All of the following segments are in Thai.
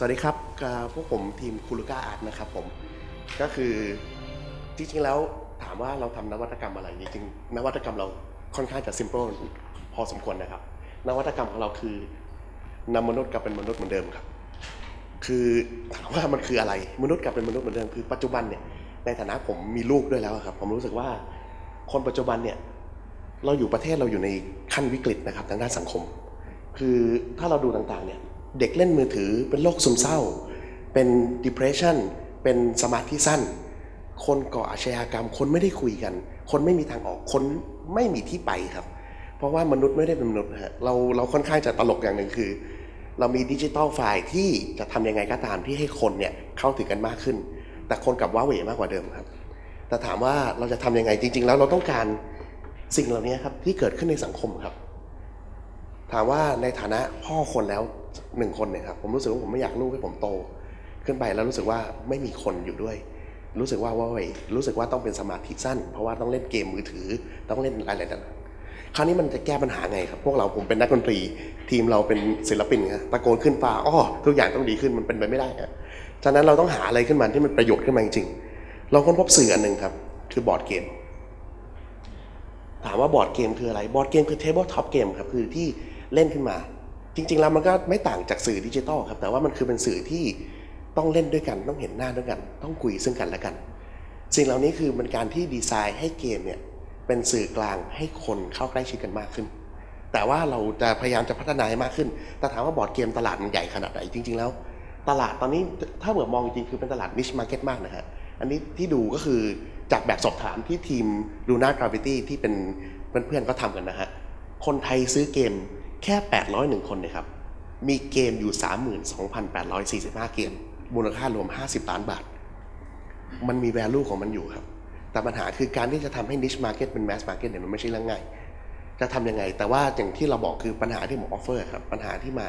สวัสดีครับพวกผมทีมคูลูก้าอาร์ตนะครับผมก็คือจริงๆแล้วถามว่าเราทำนวัตกรรมอะไรจริงๆนวัตกรรมเราค่อนข้างจะ simple พอสมควรนะครับ นวัตกรรมของเราคือนำมนุษย์กลับเป็นมนุษย์เหมือนเดิมครับ คือถามว่ามันคืออะไรมนุษย์กลับเป็นมนุษย์เหมือนเดิมคือปัจจุบันเนี่ยในฐานะผมมีลูกด้วยแล้วครับ ผมรู้สึกว่าคนปัจจุบันเนี่ยเราอยู่ประเทศเราอยู่ในขั้นวิกฤตนะครับทางด้านสังคม คือถ้าเราดูต่างๆเนี่ย เด็กเล่นมือถือเป็นโรคซึมเศร้า เป็น depression เป็นสมาธิสั้น คนก่ออาชญากรรม คนไม่ได้คุยกัน คนไม่มีทางออก คนไม่มีที่ไปครับ เพราะว่ามนุษย์ไม่ได้เป็นมนุษย์ฮะเราเราค่อนข้างจะตลกอย่างหนึ่งคือ เรามีดิจิตอลไฟล์ที่จะทำยังไงก็ตามที่ให้คนเนี่ยเข้าถึงกันมากขึ้น แต่คนกลับว้าเหวมากกว่าเดิมครับ แต่ถามว่าเราจะทำยังไงจริง ๆ แล้วเราต้องการสิ่งเหล่านี้ครับที่เกิดขึ้นในสังคมครับ ถามว่าในฐานะพ่อคนแล้วหนึ่งคนเนี่ยครับผมรู้สึกว่าผมไม่อยากลูกให้ผมโต ขึ้นไปแล้วรู้สึกว่าไม่มีคนอยู่ด้วย รู้สึกว่าว่าวรู้สึกว่าต้องเป็นสมาธิสั้น เพราะว่าต้องเล่นเกมมือถือ ต้องเล่นอะไรต่างๆคราวนี้มันจะแก้ปัญหาไงครับ พวกเราผมเป็นนักดนตรี ทีมเราเป็นศิลปินครับตะโกนขึ้นฟ้าอ้อทุกอย่างต้องดีขึ้นมันเป็นไปไม่ได้ครับฉะนั้นเราต้องหาอะไรขึ้นมาที่มันประโยชน์ขึ้นมาจริงๆเราค้นพบสื่ออันหนึ่งครับ คือบอร์ดเกม ถามว่าบอร์ดเกมคืออะไรบอร์ดเกมคือเทเบิลท็อปเกมครับคือที่เล่นขึ้นมา จริง ๆ แล้วมันก็ไม่ต่างจากสื่อดิจิตอลครับ แต่ว่ามันคือเป็นสื่อที่ต้องเล่นด้วยกัน ต้องเห็นหน้าด้วยกัน ต้องคุยซึ่งกันและกัน สิ่งเหล่านี้คือเป็นการที่ดีไซน์ให้เกมเนี่ยเป็นสื่อกลางให้คนเข้าใกล้ชิดกันมากขึ้น แต่ว่าเราจะพยายามจะพัฒนาให้มากขึ้น แต่ถามว่าบอร์ดเกมตลาดมันใหญ่ขนาดไหนจริง ๆ แล้ว ตลาดตอนนี้ถ้าเกิดมองจริงคือเป็นตลาดนิชมาร์เก็ตมากนะฮะอันนี้ที่ดูก็คือจากแบบสอบถามที่ทีมดูน่ากราฟิตี้ที่เป็นเพื่อนๆก็ทำกันนะฮะคนไทยซื้อเกม แค่ 801 คนเนยครับ มีเกมอยู่ 32,845 เกม มูลค่ารวม 50 ล้านบาท มันมี value ของมันอยู่ครับ แต่ปัญหาคือการที่จะทำให้ niche market เป็น mass market เนี่ยมันไม่ใช่เรื่องง่าย จะทำยังไง แต่ว่าอย่างที่เราบอกคือปัญหาที่ผม offer ครับ ปัญหาที่มา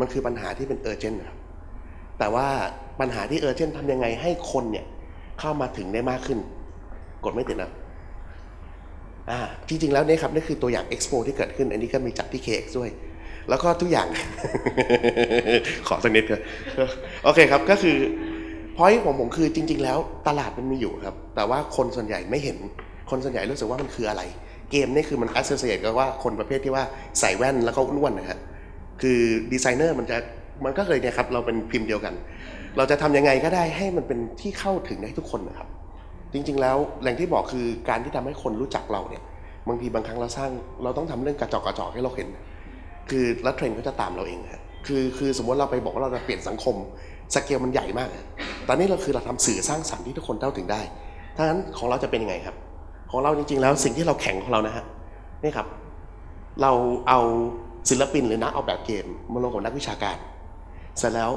มันคือปัญหาที่เป็น urgent นะครับ แต่ว่าปัญหาที่ urgent ทำยังไงให้คนเนี่ยเข้ามาถึงได้มากขึ้น กดไม่ติดนะ จริงๆแล้วเนี่ยครับนี่คือตัวอย่าง expo ที่เกิดขึ้น อันนี้ก็มีจัดที่ KX ด้วย แล้วก็ทุกอย่าง ขอสักนิดครับโอเคครับก็คือพอยของผมคือจริง ๆ แล้วตลาดมันมีอยู่ครับ แต่ว่าคนส่วนใหญ่ไม่เห็นคนส่วนใหญ่รู้สึกว่ามันคืออะไร เกมนี่คือมัน associate กับว่าคนประเภทที่ว่าใส่แว่นแล้วก็อ้วนนะฮะคือดีไซเนอร์มันจะมันก็เลยเนี่ยครับเราเป็นพิมพ์เดียวกัน เราจะทำยังไงก็ได้ให้มันเป็นที่เข้าถึงได้ทุกคนนะครับ จริง ๆ แล้วแหล่งที่บอกคือการที่ทำให้คนรู้จักเราเนี่ยบางทีบางครั้งเราสร้างเราต้องทำเรื่องกระจอกกระจอกให้เราเห็น คือแล้วเทรนด์ก็จะตามเราเองฮะคือคือสมมติเราไปบอกว่าเราจะเปลี่ยนสังคมสเกลมันใหญ่มากอะตอนนี้เราคือเราทำสื่อสร้างสรรค์ที่ทุกคนเข้าถึงได้ถ้างั้นของเราจะเป็นยังไงครับ ของเราจริง ๆ แล้วสิ่งที่เราแข่งของเรานะฮะนี่ครับ เราเอาศิลปินหรือนักออกแบบเกมมาลงกับนักวิชาการ เสร็จแล้ว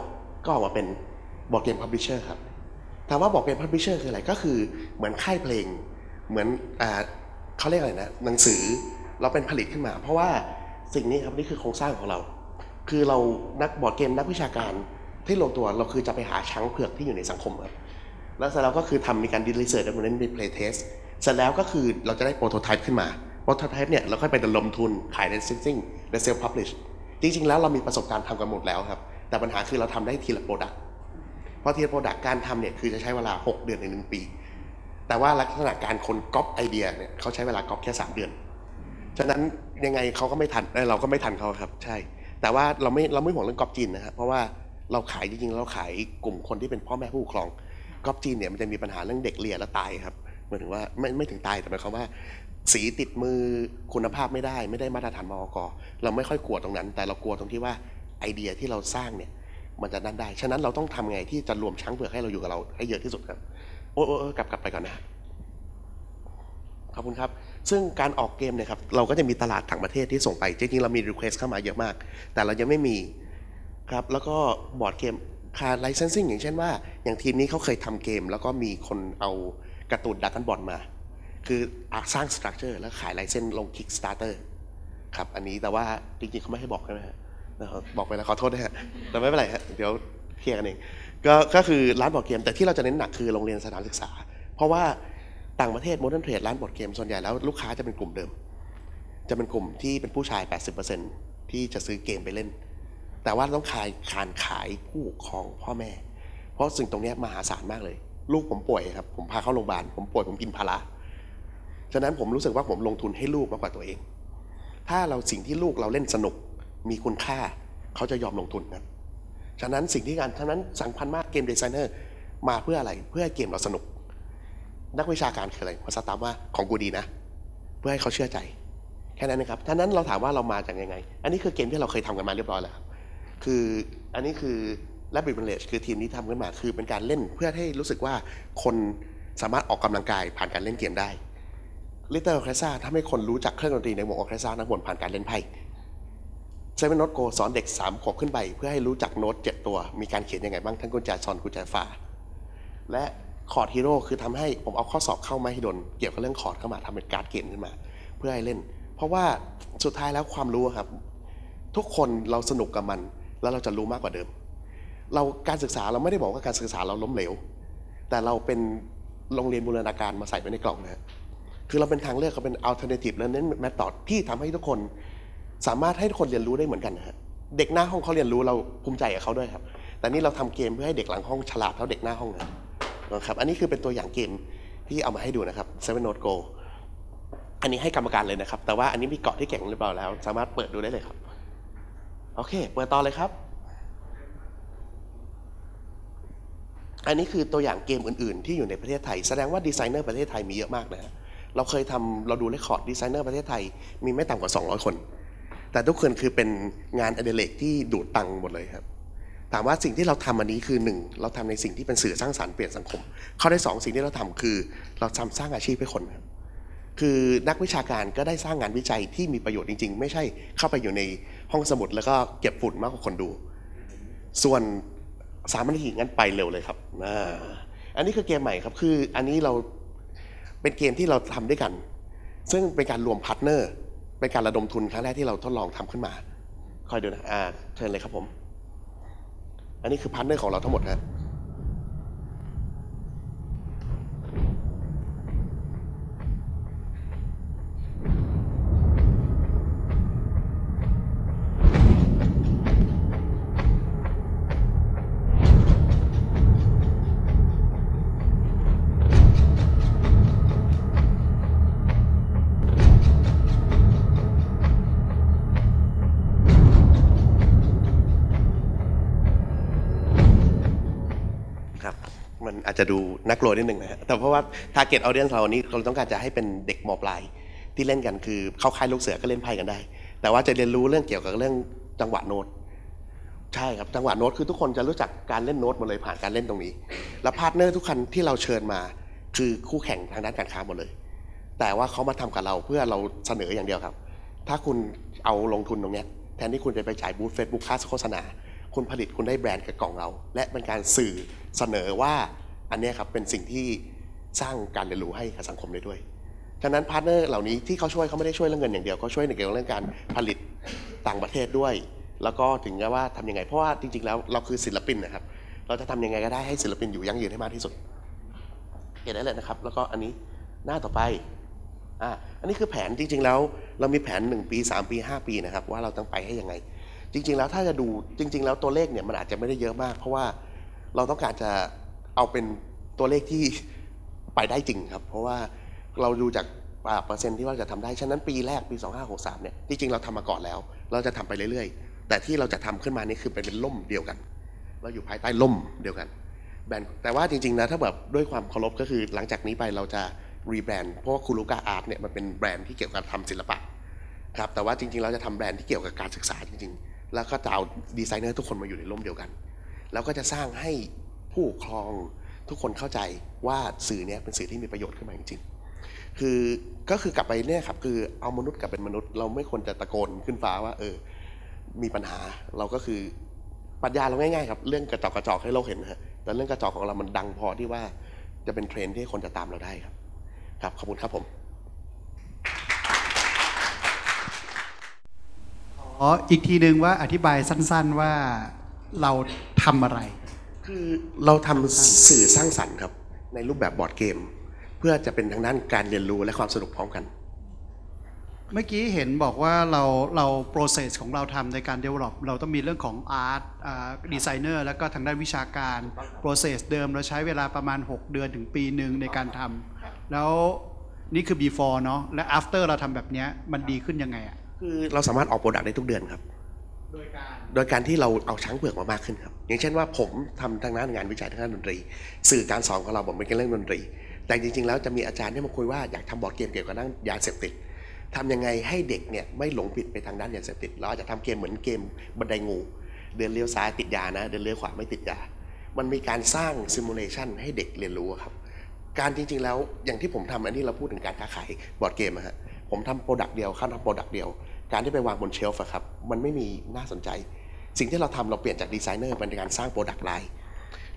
ก็ออกมาเป็นบอร์ดเกมพับลิเชอร์ครับ ถามว่าบอร์ดเกมพับลิเชอร์คืออะไรก็คือเหมือนค่ายเพลง เหมือนอ่าเขาเรียกอะไรนะหนังสือเราเป็นผลิตขึ้นมา เพราะว่าสิ่งนี้ครับนี่คือโครงสร้างของเรา คือเรานักบอร์ดเกมนักวิชาการที่ลงตัวเราคือจะไปหาช้างเผือกที่อยู่ในสังคมครับแล้วเสร็จแล้วก็คือทำมีการดิลิเซอร์แล้วมันนั้นมีเพลย์เทสเสร็จแล้วก็คือเราจะได้โปรโตไทป์ขึ้นมาโปรโตไทป์เนี่ยเราค่อยไปดลมทุนขายในซิงซิ่งและเซลล์พับลิชจริงๆแล้วเรามีประสบการณ์ทำกันหมดแล้วครับแต่ปัญหาคือเราทำได้ทีละโปรดักต์ เพราะทีละโปรดักต์การทำเนี่ยคือจะใช้เวลา 6 เดือนถึงหนึ่งปี แต่ว่าลักษณะการคนก๊อปไอเดียเนี่ยเขาใช้เวลาก๊อปแค่ 3 เดือน ฉะนั้นยังไงเขาก็ไม่ทันเอ้ยเราก็ไม่ทันเขาครับ ใช่ แต่ว่าเราไม่เราไม่ห่วงเรื่องก๊อปจีนนะครับเพราะว่าเราขายจริงๆเราขายกลุ่มคนที่เป็นพ่อแม่ผู้ปกครองก๊อปจีนเนี่ยมันจะมีปัญหาเรื่องเด็กเลียแล้วตายครับหมายถึงว่าไม่ไม่ถึงตายแต่หมายความว่า สีติดมือคุณภาพไม่ได้ ไม่ได้มาตรฐานมอกเราไม่ค่อยกลัวตรงนั้น แต่เรากลัวตรงที่ว่าไอเดียที่เราสร้างเนี่ย มันจะนั่นได้ ฉะนั้นเราต้องทำไงที่จะรวมช้างเผือกให้เราอยู่กับเราให้เยอะที่สุดครับ โอ้โอ้กลับกลับไปก่อนนะขอบคุณครับ ซึ่งการออกเกมเนี่ยครับ เราก็จะมีตลาดต่างประเทศที่ส่งไป จริงๆ เรามี request เข้ามาเยอะมาก แต่เรายังไม่มีครับ แล้วก็บอร์ดเกมคา licensing อย่างเช่นว่า อย่างทีมนี้เขาเคยทำเกม แล้วก็มีคนเอาการ์ตูนดักกันบอลมา คืออะสร้างสตรัคเจอร์แล้วขายไลเซนลง Kickstarter ครับ อันนี้แต่ว่าจริงๆเขาไม่ให้บอกใช่ไหมฮะ นะครับบอกไปแล้วขอโทษนะฮะแต่ไม่เป็นไรฮะเดี๋ยวเคลียร์กันเองก็ก็คือร้านบอร์ดเกม แต่ที่เราจะเน้นหนักคือโรงเรียนสถานศึกษา เพราะว่าต่างประเทศโมเดิร์นเทรดร้านบอร์ดเกมส่วนใหญ่แล้วลูกค้าจะเป็นกลุ่มเดิม จะเป็นกลุ่มที่เป็นผู้ชาย 80%ที่จะซื้อเกมไปเล่น แต่ว่าต้องขายขานขายผู้ปกครองพ่อแม่ เพราะสิ่งตรงนี้มหาศาลมากเลย ลูกผมป่วยครับผมพาเข้าโรงพยาบาลผมป่วยผมกินพาราฉะนั้นผมรู้สึกว่าผมลงทุนให้ลูกมากกว่าตัวเอง ถ้าเราสิ่งที่ลูกเราเล่นสนุก มีคุณค่า เขาจะยอมลงทุนครับฉะนั้นสิ่งที่การฉะนั้นสังพันธ์มากเกมดีไซเนอร์มาเพื่ออะไรเพื่อให้เกมเราสนุก นักวิชาการคืออะไรมาสตาร์ว่าของกูดีนะ เพื่อให้เขาเชื่อใจแค่นั้นนะครับฉะนั้นเราถามว่าเรามาจากยังไง อันนี้คือเกมที่เราเคยทำกันมาเรียบร้อยแล้วคืออันนี้คือ Rabbit Village คือทีมที่ทำขึ้นมาคือเป็นการเล่นเพื่อให้รู้สึกว่าคนสามารถออกกำลังกายผ่านการเล่นเกมได้ Little Orchestra ทำให้คนรู้จักเครื่องดนตรีในวงออเคสตราทั้งหมดผ่านการเล่นไพ่ เซเว่นโน e โกสอนเด็ก3ขวบขึ้นไป เพื่อให้รู้จักโน้ต7ตัว มีการเขียนยังไงบ้างทั้งกุญแจซอนกุญแจฝาและคอร์ดฮีโร่คือทำให้ผมเอาข้อสอบเข้ามาให้ดน เกี่ยวกับเรื่องคอร์ดเข้ามาทำเป็นการ์ดเกมขึ้นมา เพื่อให้เล่น เพราะว่าสุดท้ายแล้วความรู้ครับ ทุกคนเราสนุกกับมัน แล้วเราจะรู้มากกว่าเดิม เราการศึกษาเราไม่ได้บอกว่าการศึกษาเราล้มเหลว แต่เราเป็นโรงเรียนบูรณาการมาใส่ไว้ในกล่องนะคือเราเป็นทางเลือกเราเป็น alternative learning method ที่ทำให้ทุกคน สามารถให้คนเรียนรู้ได้เหมือนกันนะฮะเด็กหน้าห้องเขาเรียนรู้เราภูมิใจกับเขาด้วยครับ แต่นี่เราทำเกมเพื่อให้เด็กหลังห้องฉลาดเท่าเด็กหน้าห้องนะครับ อันนี้คือเป็นตัวอย่างเกมที่เอามาให้ดูนะครับ Seven Note Go อันนี้ให้กรรมการเลยนะครับ แต่ว่าอันนี้มีเกาะที่แข็งเรียบร้อยแล้ว สามารถเปิดดูได้เลยครับ โอเค เปิดต่อเลยครับ อันนี้คือตัวอย่างเกมอื่น ๆ ที่อยู่ในประเทศไทย แสดงว่าดีไซเนอร์ประเทศไทยมีเยอะมากนะฮะเราเคยทำเราดูเรคคอร์ดดีไซเนอร์ประเทศไทยมีไม่ต่ำกว่า 200 คน แต่ทุกคนคือเป็นงานอดิเรกที่ดูดตังค์หมดเลยครับถามว่าสิ่งที่เราทำอันนี้คือหนึ่งเราทำในสิ่งที่เป็นสื่อสร้างสรรค์เปลี่ยนสังคม ข้อที่สองสิ่งที่เราทำคือ เราทำสร้างอาชีพให้คนครับคือนักวิชาการก็ได้สร้างงานวิจัยที่มีประโยชน์จริง ๆ ไม่ใช่เข้าไปอยู่ในห้องสมุด แล้วก็เก็บฝุ่นมากกว่าคนดู ส่วนสามนาทีงั้นไปเร็วเลยครับอ่าอันนี้คือเกมใหม่ครับคืออันนี้เราเป็นเกมที่เราทำด้วยกัน ซึ่งเป็นการรวมพาร์ทเนอร์ เป็นการระดมทุนครั้งแรกที่เราทดลองทำขึ้นมา คอยดูนะ อ่า เชิญเลยครับผม อันนี้คือพาร์ทเนอร์ของเราทั้งหมดครับ อาจจะดูน่ากลัวนิดหนึ่งนะฮะแต่เพราะว่า target audience เรานี้เราต้องการจะให้เป็นเด็กมปลายที่เล่นกันคือเข้าค่ายลูกเสือก็เล่นไพ่กันได้ แต่ว่าจะเรียนรู้เรื่องเกี่ยวกับเรื่องจังหวะโน้ตใช่ครับจังหวะโน้ตคือทุกคนจะรู้จักการเล่นโน้ตหมดเลยผ่านการเล่นตรงนี้ แล้วพาร์ทเนอร์ทุกคันที่เราเชิญมาคือคู่แข่งทางด้านการค้าหมดเลย แต่ว่าเขามาทำกับเราเพื่อเราเสนออย่างเดียวครับ ถ้าคุณเอาลงทุนตรงนี้แทนที่คุณจะไปจ่ายบูธเฟซบุ๊กค่าโฆษณา คุณผลิตคุณได้แบรนด์กับกล่องเรา และเป็นการสื่อเสนอว่า อันนี้ครับเป็นสิ่งที่สร้างการเรียนรู้ให้กับสังคมได้ด้วยฉะนั้นพาร์ทเนอร์เหล่านี้ที่เขาช่วยเขาไม่ได้ช่วยเรื่องเงินอย่างเดียวเขาช่วยในเกี่ยวกับเรื่องการผลิตต่างประเทศด้วย แล้วก็ถึงกับว่าทำยังไง เพราะว่าจริงๆแล้วเราคือศิลปินนะครับ เราจะทำยังไงก็ได้ให้ศิลปินอยู่ยั่งยืนให้มากที่สุดเห็นได้เลยนะครับ แล้วก็อันนี้หน้าต่อไปอ่าอันนี้คือแผนจริง ๆ แล้ว เรามีแผน 1 ปี 3 ปี 5 ปีนะครับ ว่าเราต้องไปให้ยังไง จริง ๆ แล้วถ้าจะดูจริง ๆ แล้วตัวเลขเนี่ยมันอาจจะไม่ได้เยอะมาก เพราะว่าเราต้องการจะ เอาเป็นตัวเลขที่ไปได้จริงครับ เพราะว่าเราดูจากเปอร์เซ็นต์ที่ว่าจะทำได้ ฉะนั้นปีแรกปี 2563 เนี่ยจริงๆเราทำมาก่อนแล้ว เราจะทำไปเรื่อยๆ แต่ที่เราจะทำขึ้นมานี่คือเป็นเป็นล่มเดียวกัน เราอยู่ภายใต้ล่มเดียวกันแบรนด์แต่ว่าจริงๆนะถ้าแบบด้วยความเคารพก็คือหลังจากนี้ไปเราจะรีแบรนด์เพราะว่าคูลูกาอาร์ตเนี่ยมันเป็นแบรนด์ที่เกี่ยวกับทำศิลปะครับแต่ว่าจริงๆเราจะทำแบรนด์ที่เกี่ยวกับการศึกษาจริงๆ แล้วก็จะเอาดีไซเนอร์ทุกคนมาอยู่ในร่มเดียวกัน แล้วก็จะสร้างให้ ผู้ปกครองทุกคนเข้าใจว่าสื่อเนี้ยเป็นสื่อที่มีประโยชน์ขึ้นมาจริงๆคือก็คือกลับไปเนี่ยครับคือเอามนุษย์กลับเป็นมนุษย์ เราไม่ควรจะตะโกนขึ้นฟ้าว่า เออ มีปัญหาเราก็คือปรัชญาเราง่ายๆครับ เรื่องกระจอกกระจอกให้โลกเห็นนะฮะแต่เรื่องกระจอกของเรามันดังพอที่ว่าจะเป็นเทรนที่คนจะตามเราได้ครับ ครับขอบคุณครับผมขออีกทีหนึ่งว่าอธิบายสั้น ๆว่าเราทำอะไร คือเราทำสื่อสร้างสรรค์ครับ ในรูปแบบบอร์ดเกม เพื่อจะเป็นทางด้านการเรียนรู้และความสนุกพร้อมกัน เมื่อกี้เห็นบอกว่าเราเรา process ของเราทำในการ develop เราต้องมีเรื่องของ art อ่า designer แล้วก็ทางด้านวิชาการ process เดิมเราใช้เวลาประมาณ 6 เดือนถึงปีหนึ่งในการทำแล้วนี่คือ before เนาะและ after เราทำแบบเนี้ยมันดีขึ้นยังไงอะคือเราสามารถออกโปรดักต์ได้ทุกเดือนครับ โดยการโดยการที่เราเอาช้างเผือกมามากขึ้นครับ อย่างเช่นว่าผมทำทางด้านงานวิจัยทางด้านดนตรี สื่อการสอนของเราผมเป็นเรื่องดนตรี แต่จริงๆ แล้วจะมีอาจารย์ที่มาคุยว่าอยากทำบอร์ดเกมเกี่ยวกับด้านยาเสพติดทำยังไงให้เด็กเนี่ยไม่หลงผิดไปทางด้านยาเสพติด เราอาจจะทำเกมเหมือนเกมบันไดงู เดินเลี้ยวซ้ายติดยานะ เดินเลี้ยวขวาไม่ติดยา มันมีการสร้างซิมูเลชันให้เด็กเรียนรู้ครับ การจริงๆแล้วอย่างที่ผมทำอันนี้เราพูดถึงการค้าขายบอร์ดเกมอะฮะผมทำโปรดักต์เดียวข้าทำโปรดักต์เดียว การที่ไปวางบนเชลฟ์อะครับมันไม่มีน่าสนใจ สิ่งที่เราทำเราเปลี่ยนจากดีไซเนอร์เป็นการสร้างโปรดักต์ไลน์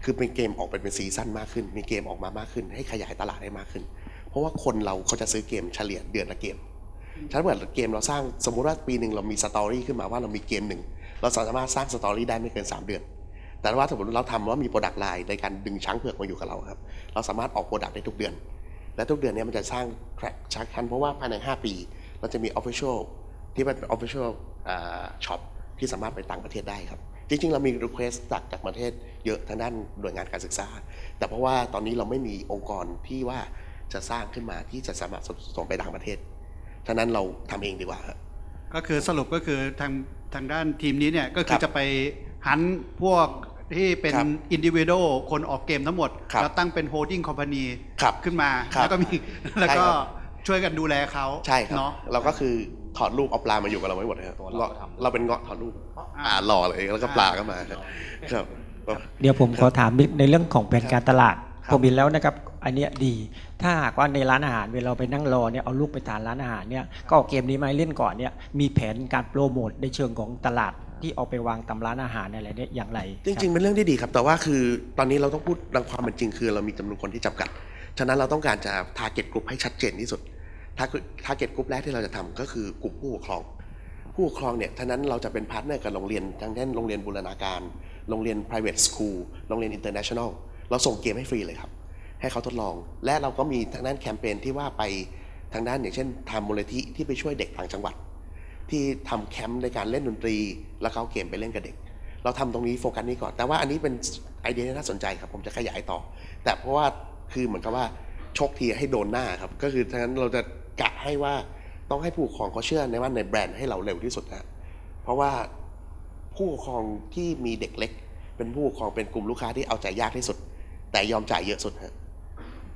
คือเป็นเกมออกเป็นเป็นซีซั่นมากขึ้น มีเกมออกมามากขึ้น ให้ขยายตลาดได้มากขึ้น เพราะว่าคนเราเขาจะซื้อเกมเฉลี่ยเดือนละเกมถ้าเกิดเกมเราสร้างสมมุติว่าปีหนึ่งเรามีสตอรี่ขึ้นมาว่าเรามีเกมหนึ่งเราสามารถสร้างสตอรี่ได้ไม่เกิน 3 เดือน แต่ว่าสมมติเราทำว่ามีโปรดักต์ไลน์ในการดึงช้างเผือกมาอยู่กับเราครับ เราสามารถออกโปรดักต์ได้ทุกเดือน และทุกเดือนเนี้มันจะสร้างแทร็กชักคันเพราะว่าภายใน 5 ปี เราจะมี Official ที่เป็น Official ช็อปที่สามารถไปต่างประเทศได้ครับ จริงๆ เรามี Request จากจากประเทศเยอะทางด้านหน่วยงานการศึกษา แต่เพราะว่าตอนนี้เราไม่มีองค์กรที่ว่าจะสร้างขึ้นมาที่จะสามารถส่งไปต่างประเทศฉะนั้นเราทำเองดีกว่าครับก็คือสรุปก็คือทางทางด้านทีมนี้เนี่ยก็คืครัอบจะไปหันพวกที่เป็นครับอินดิวิ a l คนออกเกมทั้งหมดครับแล้วตั้งเป็นโฮดดิ้งคอมพานีครับขึ้นมาครับแล้วก็มีแล้วก็ใช่ครับช่วยกันดูแลเขาใช่ครับเนาะเราก็คือ ถอดรูปเอาปลามาอยู่กับเราไว้หมดนะครับตัวเราก็ทำ เราเป็นเงาะถอดรูปอ่าอ่าหล่อเลยแล้วก็ปลาก็มาครับครับ เดี๋ยวผมขอถามในเรื่องของแผนการตลาดครับ ผมเห็นแล้วนะครับอันเนี้ยดี ถ้าหากว่าในร้านอาหารเวลาเราไปนั่งรอเนี่ยเอาลูกไปทานร้านอาหารเนี่ยก็เอาเกมนี้มาให้เล่นก่อนเนี่ยมีแผนการโปรโมทในเชิงของตลาดที่เอาไปวางตามร้านอาหารอะไรเนี่ยอย่างไรจริง ๆ เป็นเรื่องที่ดีครับ แต่ว่าคือตอนนี้เราต้องพูดดังความเป็นจริงคือ เรามีจำนวนคนที่จำกัด ฉะนั้นเราต้องการจะ target group ให้ชัดเจนที่สุด target group แรกที่เราจะทำก็คือกลุ่มผู้ปกครอง ผู้ปกครองเนี่ยฉะนั้นเราจะเป็นพาร์ทเนอร์กับโรงเรียนทั้งเช่นโรงเรียนบูรณาการ โรงเรียน private school โรงเรียน international เราส่งเกมให้ฟรีเลยครับ ให้เขาทดลอง และเราก็มีทางด้านแคมเปญที่ว่าไปทางด้านอย่างเช่นทำมูลนิธิที่ไปช่วยเด็กต่างจังหวัด ที่ทำแคมป์ในการเล่นดนตรี แล้วเอาเกมไปเล่นกับเด็ก เราทำตรงนี้โฟกัสนี้ก่อน แต่ว่าอันนี้เป็นไอเดียที่น่าสนใจครับ ผมจะขยายต่อ แต่เพราะว่าคือเหมือนกับว่าชกทีให้โดนหน้าครับ ก็คือทั้งนั้นเราจะ กะให้ว่าต้องให้ผู้ปกครองเขาเชื่อในว่าในแบรนด์ให้เราเร็วที่สุดนะเพราะว่าผู้ปกครองที่มีเด็กเล็ก เป็นผู้ปกครองเป็นกลุ่มลูกค้าที่เอาใจยากที่สุด แต่ยอมจ่ายเยอะสุดฮะ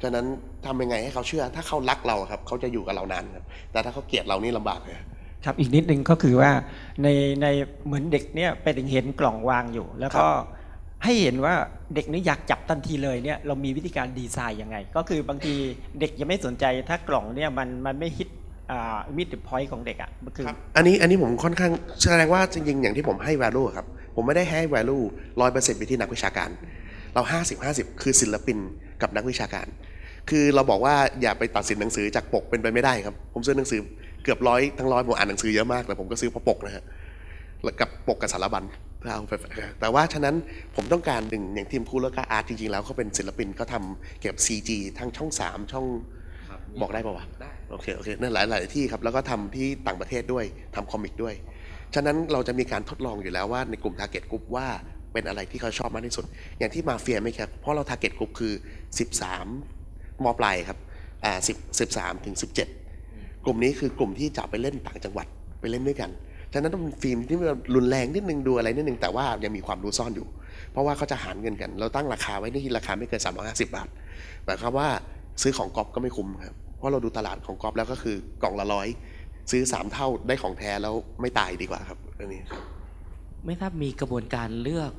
ฉะนั้นทำยังไงให้เขาเชื่อ ถ้าเขารักเราครับเขาจะอยู่กับเรานานครับ แต่ถ้าเขาเกลียดเรานี่ลำบากเลยครับอีกนิดนึงก็คือว่าในในเหมือนเด็กเนี่ยไปถึงเห็นกล่องวางอยู่ แล้วก็ ให้เห็นว่าเด็กนี่อยากจับทันทีเลยเนี่ยเรามีวิธีการดีไซน์ยังไง ก็คือบางทีเด็กยังไม่สนใจถ้ากล่องเนี่ยมันมันไม่ฮิตอ่ามิดพอยต์ของเด็กอะมันคืออันนี้อันนี้ผมค่อนข้างแสดงว่าจริงๆ อย่างที่ผมให้ value ครับ ผมไม่ได้ให้ value ร้อยเปอร์เซ็นต์ไปที่นักวิชาการ เรา 50 50 คือศิลปินกับนักวิชาการ คือเราบอกว่าอย่าไปตัดสินหนังสือจากปกเป็นไปไม่ได้ครับ ผมซื้อหนังสือเกือบร้อยทั้งร้อยผมอ่านหนังสือเยอะมากแต่ผมก็ซื้อเพราะปกนะฮะกับปกกับสารบัญ เอาไปแต่ว่าฉะนั้นผมต้องการหนึ่งอย่างทีมคูลแล้วก็อาร์ตจริงๆแล้วเขาเป็นศิลปินเขาทำเกี่ยวกับ CG ทั้งช่อง 3 ช่องบอกได้ป่าวะได้โอเคโอเคนั่นหลายหลายที่ครับแล้วก็ทำที่ต่างประเทศด้วยทำคอมิกด้วย ฉะนั้นเราจะมีการทดลองอยู่แล้วว่าในกลุ่ม Target Group ว่าเป็นอะไรที่เขาชอบมากที่สุด อย่างที่มาเฟียไหมครับ เพราะเรา Target Group คือ 13มปลายครับอ่า10 13ถึง17กลุ่มนี้คือกลุ่มที่จะไปเล่นต่างจังหวัดไปเล่นด้วยกัน ฉะนั้นต้องเป็นฟิล์มที่มันรุนแรงนิดนึงดูอะไรนิดนึงแต่ว่ายังมีความรู้ซ่อนอยู่ เพราะว่าเขาจะหารเงินกัน เราตั้งราคาไว้ที่ราคาไม่เกิน350 บาทหมายความว่าซื้อของก๊อปก็ไม่คุ้มครับเพราะเราดูตลาดของก๊อปแล้วก็คือกล่องละร้อยซื้อสามเท่าได้ของแท้แล้วไม่ตายดีกว่าครับอันนี้ไม่ทราบมีกระบวนการเลือก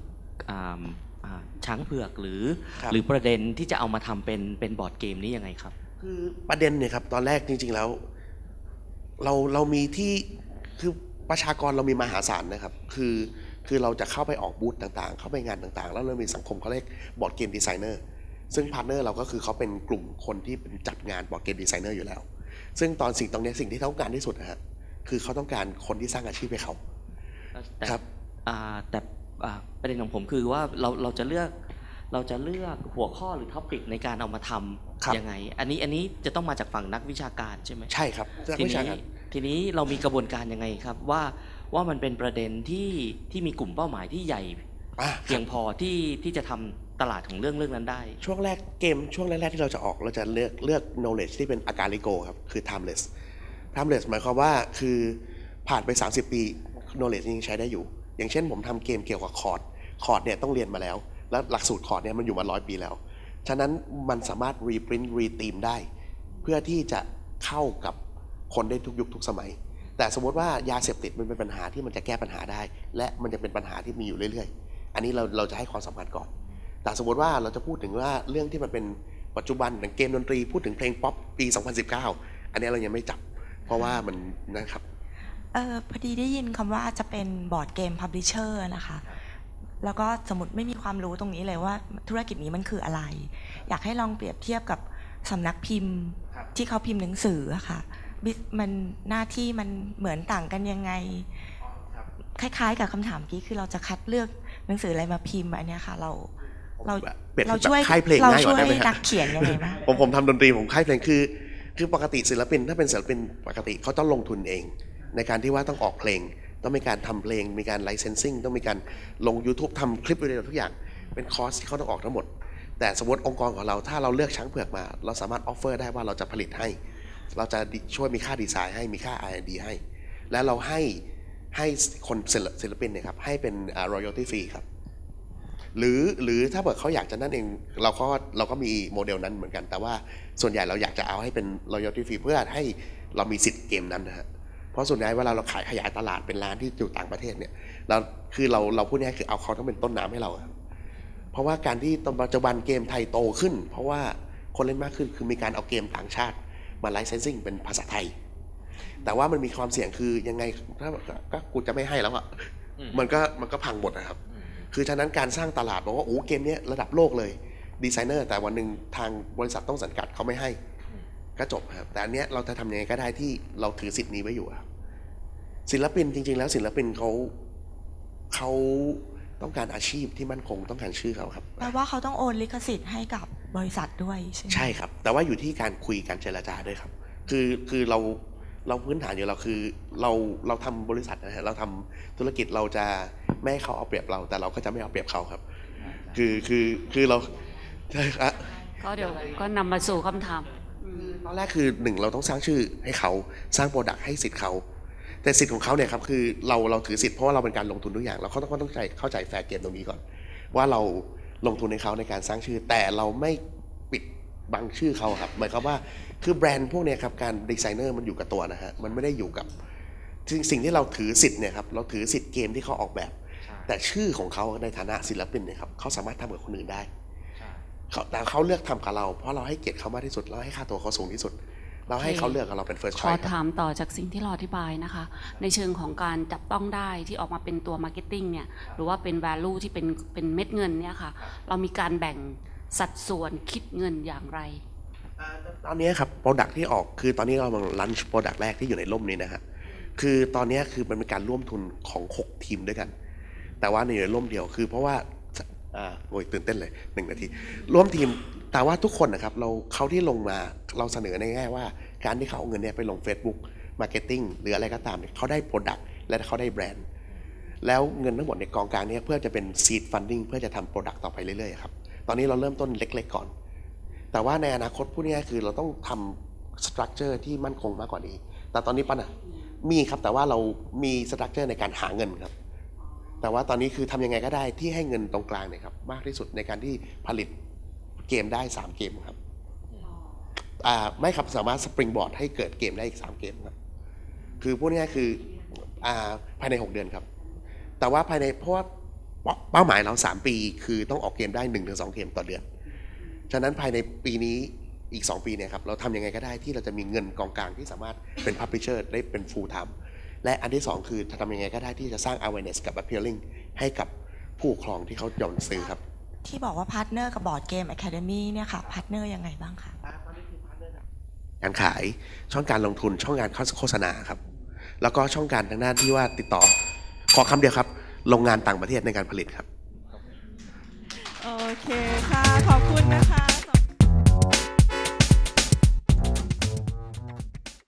อ่าอ่าช้างเผือกหรือครับหรือประเด็นที่จะเอามาทำเป็นเป็นบอร์ดเกมนี้ยังไงครับ คือประเด็นเนี่ยครับตอนแรกจริง ๆแล้ว เราเรามีที่คือ ประชากรเรามีมหาศาลนะครับ คือคือเราจะเข้าไปออกบูธต่างๆ เข้าไปงานต่างๆ แล้วเรามีสังคมเขาเรียกบอร์ดเกมดีไซเนอร์ซึ่งพาร์ทเนอร์เราก็คือเขาเป็นกลุ่มคนที่เป็นจัดงานบอร์ดเกมดีไซเนอร์อยู่แล้ว ซึ่งตอนสิ่งตรงเนี้ยสิ่งที่เขาต้องการที่สุดนะฮะคือเขาต้องการคนที่สร้างอาชีพให้เขาแต่ครับอ่าแต่อ่าประเด็นของผมคือว่าเราเราจะเลือกเราจะเลือกหัวข้อหรือท็อปิกในการเอามาทครับำยังไง อันนี้อันนี้จะต้องมาจากฝั่งนักวิชาการใช่ไหมใช่ครับนักทีวิชานี้การ ทีนี้เรามีกระบวนการยังไงครับว่าว่ามันเป็นประเด็นที่ที่มีกลุ่มเป้าหมายที่ใหญ่อะเพียงพอที่ที่จะทำตลาดของเรื่องเรื่องนั้นได้ ช่วงแรกเกมช่วงแรกๆที่เราจะออกเราจะเลือกเลือก knowledge ที่เป็นอาการลิโกครับ คือ timeless timeless หมายความว่าคือผ่านไป 30 ปี knowledge ยังใช้ได้อยู่ อย่างเช่นผมทำเกมเกี่ยวกับคอร์ดคอร์ดเนี่ยต้องเรียนมาแล้ว แล้วหลักสูตรคอร์ดเนี่ยมันอยู่มาร้อยปีแล้ว ฉะนั้นมันสามารถ reprint reteam ได้ เพื่อที่จะเข้ากับ คนได้ทุกยุคทุกสมัย แต่สมมติว่ายาเสพติดมันเป็นปัญหาที่มันจะแก้ปัญหาได้ และมันจะเป็นปัญหาที่มีอยู่เรื่อยๆ อันนี้เราเราจะให้ความสำคัญก่อน แต่สมมติว่าเราจะพูดถึงว่าเรื่องที่มันเป็นปัจจุบันอย่างเกมดนตรีพูดถึงเพลงป๊อปปี 2019 อันนี้เรายังไม่จับ เพราะว่ามันนะครับเออพอดีได้ยินคำว่าจะเป็นบอร์ดเกมพับลิเชอร์นะคะ แล้วก็สมมติไม่มีความรู้ตรงนี้เลยว่าธุรกิจนี้มันคืออะไร อยากให้ลองเปรียบเทียบกับสำนักพิมพ์ที่เขาพิมพ์หนังสืออะค่ะ บิมันหน้าที่มันเหมือนต่างกันยังไง คล้ายๆ กับคำถามเมื่อกี้คือเราจะคัดเลือกหนังสืออะไรมาพิมพ์อันเนี้ยค่ะ เรา เราเปรียบเราเทียบช่วยแบบค่ายเพลงเราง่ายกช่วว่ายได้ไหมฮะ นักเขียนยังไงบ้าง ผมผมทำดนตรีผมค่ายเพลงคือ คือปกติศิลปินถ้าเป็นศิลปินปกติเขาต้องลงทุนเอง ในการที่ว่าต้องออกเพลง ต้องมีการทำเพลง มีการไลเซนซิ่งต้องมีการลง YouTube ทำคลิปวิดีโอทุกอย่างเป็นคอร์สที่เขาต้องออกทั้งหมด แต่สมมติองค์กรของเราถ้าเราเลือกช้างเผือกมา เราสามารถออฟเฟอร์ได้ว่าเราจะผลิตให้ เราจะช่วยมีค่าดีไซน์ให้มีค่า R&D ให้ และเราให้ให้คนศิลศิลปินเนี่ยครับให้เป็นรอ่า royalty fee ครับหรือหรือถ้าเกิดเขาอยากจะนั่นเองเราก็เราก็มีโมเดลนั้นเหมือนกัน แต่ว่าส่วนใหญ่เราอยากจะเอาให้เป็น royalty fee เพื่อให้เรามีสิทธิ์เกมนั้นนะฮะเพราะส่วนใหญ่เวลาเราขายขยายตลาดเป็นร้านที่อยู่ต่างประเทศเนี่ยเราคือเราเราพูดง่ายคือเอาเขาต้องเป็นต้นน้ำให้เรา เพราะว่าการที่ตอนปัจจุบันเกมไทยโตขึ้น เพราะว่าคนเล่นมากขึ้นคือมีการเอาเกมต่างชาติ มาไลเซนซิ่งเป็นภาษาไทย แต่ว่ามันมีความเสี่ยงคือยังไงถ้าก็กูจะไม่ให้แล้วอะมันก็มันก็พังหมดนะครับ คือฉะนั้นการสร้างตลาดบอกว่าโอ้เกมเนี้ยระดับโลกเลยดีไซเนอร์แต่วันหนึ่งทางบริษัทต้องสังกัดเขาไม่ให้ ก็จบครับ แต่อันเนี้ยเราจะทำยังไงก็ได้ที่เราถือสิทธิ์นี้ไว้อยู่ครับศิลปินจริง ๆ แล้วศิลปินเขาเขาต้องการอาชีพที่มั่นคงต้องการชื่อเขาครับแปลว่าเขาต้องโอนลิขสิทธิ์ให้กับ บริษัทด้วยใช่ไหมใช่ครับ แต่ว่าอยู่ที่การคุยการเจรจาด้วยครับ คือคือเราเราพื้นฐานอยู่เราคือเราเราทำบริษัทนะฮะเราทำธุรกิจเราจะไม่ให้เขาเอาเปรียบเรา แต่เราก็จะไม่เอาเปรียบเขาครับ คือคือคือเราใช่ครับก็เดี๋ยวก็นำมาสู่คำถามตอนแรกคือหนึ่งเราต้องสร้างชื่อให้เขาสร้างโปรดักต์ให้สิทธิ์เขาแต่สิทธิ์ของเขาเนี่ยครับคือเราเราถือสิทธิ์เพราะว่าเราเป็นการลงทุนทุกอย่างเราก็ต้องก็ต้องใจเข้าใจแฟร์เกมตรงนี้ก่อน ว่าเรา ลงทุนในเขาในการสร้างชื่อ แต่เราไม่ปิดบังชื่อเขาครับ หมายความว่าคือแบรนด์พวกเนี้ยครับการดีไซเนอร์มันอยู่กับตัวนะฮะมันไม่ได้อยู่กับสิ่งสิ่งที่เราถือสิทธิ์เนี่ยครับเราถือสิทธิ์เกมที่เขาออกแบบแต่ชื่อของเขาในฐานะศิลปินเนี่ยครับเขาสามารถทำกับคนอื่นได้เขาแต่เขาเลือกทำกับเราเพราะเราให้เกียรติเขามากที่สุดเราให้ค่าตัวเขาสูงที่สุด เราให้เขาเลือกกับเราเป็น first ขอ choice ครับ ถามต่อจากสิ่งที่เราอธิบายนะคะ ในเชิงของการจับต้องได้ที่ออกมาเป็นตัวมาร์เก็ตติ้งเนี่ยหรือว่าเป็น value ที่เป็นเป็นเม็ดเงินเนี่ยค่ะ เรามีการแบ่งสัดส่วนคิดเงินอย่างไร ตอนนี้ครับโปรดักที่ออกคือตอนนี้เรากำลังลันช์โปรดักแรกที่อยู่ในร่มนี้นะฮะคือตอนนี้คือมันเป็นการร่วมทุนของ 6 ทีมด้วยกัน แต่ว่าในร่มเดียวคือเพราะว่า อ่าโอ้ยตื่นเต้นเลยหนึ่งนาที ร่วมทีมแต่ว่าทุกคนนะครับ เราเขาที่ลงมาเราเสนอในแง่ว่า การที่เขาเอาเงินเนี่ยไปลง Facebook Marketing หรืออะไรก็ตามเนี่ยเขาได้ Product และเขาได้แบรนด์แล้วเงินทั้งหมดในกองกลางเนี่ยเพื่อจะเป็น seed funding เพื่อจะทำ Product ต่อไปเรื่อยๆครับตอนนี้เราเริ่มต้นเล็ก ๆ ก่อน แต่ว่าในอนาคตพูดง่ายๆคือเราต้องทำสตรัคเจอร์ที่มั่นคงมากกว่านี้ แต่ตอนนี้ปัญหามีครับแต่ว่าเรามีสตรัคเจอร์ในการหาเงินครับ แต่ว่าตอนนี้คือทำยังไงก็ได้ที่ให้เงินตรงกลางเนี่ยครับมากที่สุดในการที่ผลิตเกมได้ 3 เกมครับอ่าไม่ครับสามารถสปริงบอร์ดให้เกิดเกมได้อีก 3 เกมครับ คือพูดง่ายๆคืออ่าภายใน 6 เดือนครับ แต่ว่าภายในเพราะว่าเป้าเป้าหมายเรา 3 ปีคือต้องออกเกมได้ 1-2 เกมต่อเดือน ฉะนั้นภายในปีนี้อีก 2 ปีเนี่ยครับเราทำยังไงก็ได้ที่เราจะมีเงินกองกลางที่สามารถเป็น publisher ได้เป็น full time และอันที่ 2 คือจะทำยังไงก็ได้ที่จะสร้าง awareness กับ appealing ให้กับผู้ปกครองที่เขาหย่อนซื้อครับ ที่บอกว่าพาร์ทเนอร์กับบอร์ดเกม Academy เนี่ยค่ะพาร์ทเนอร์ยังไงบ้างคะการขายช่องการลงทุนช่องการโฆษณาครับ แล้วก็ช่องการทางด้านที่ว่าติดต่อ ขอคำเดียวครับโรงงานต่างประเทศในการผลิตครับ โอเคค่ะ ขอบคุณนะคะ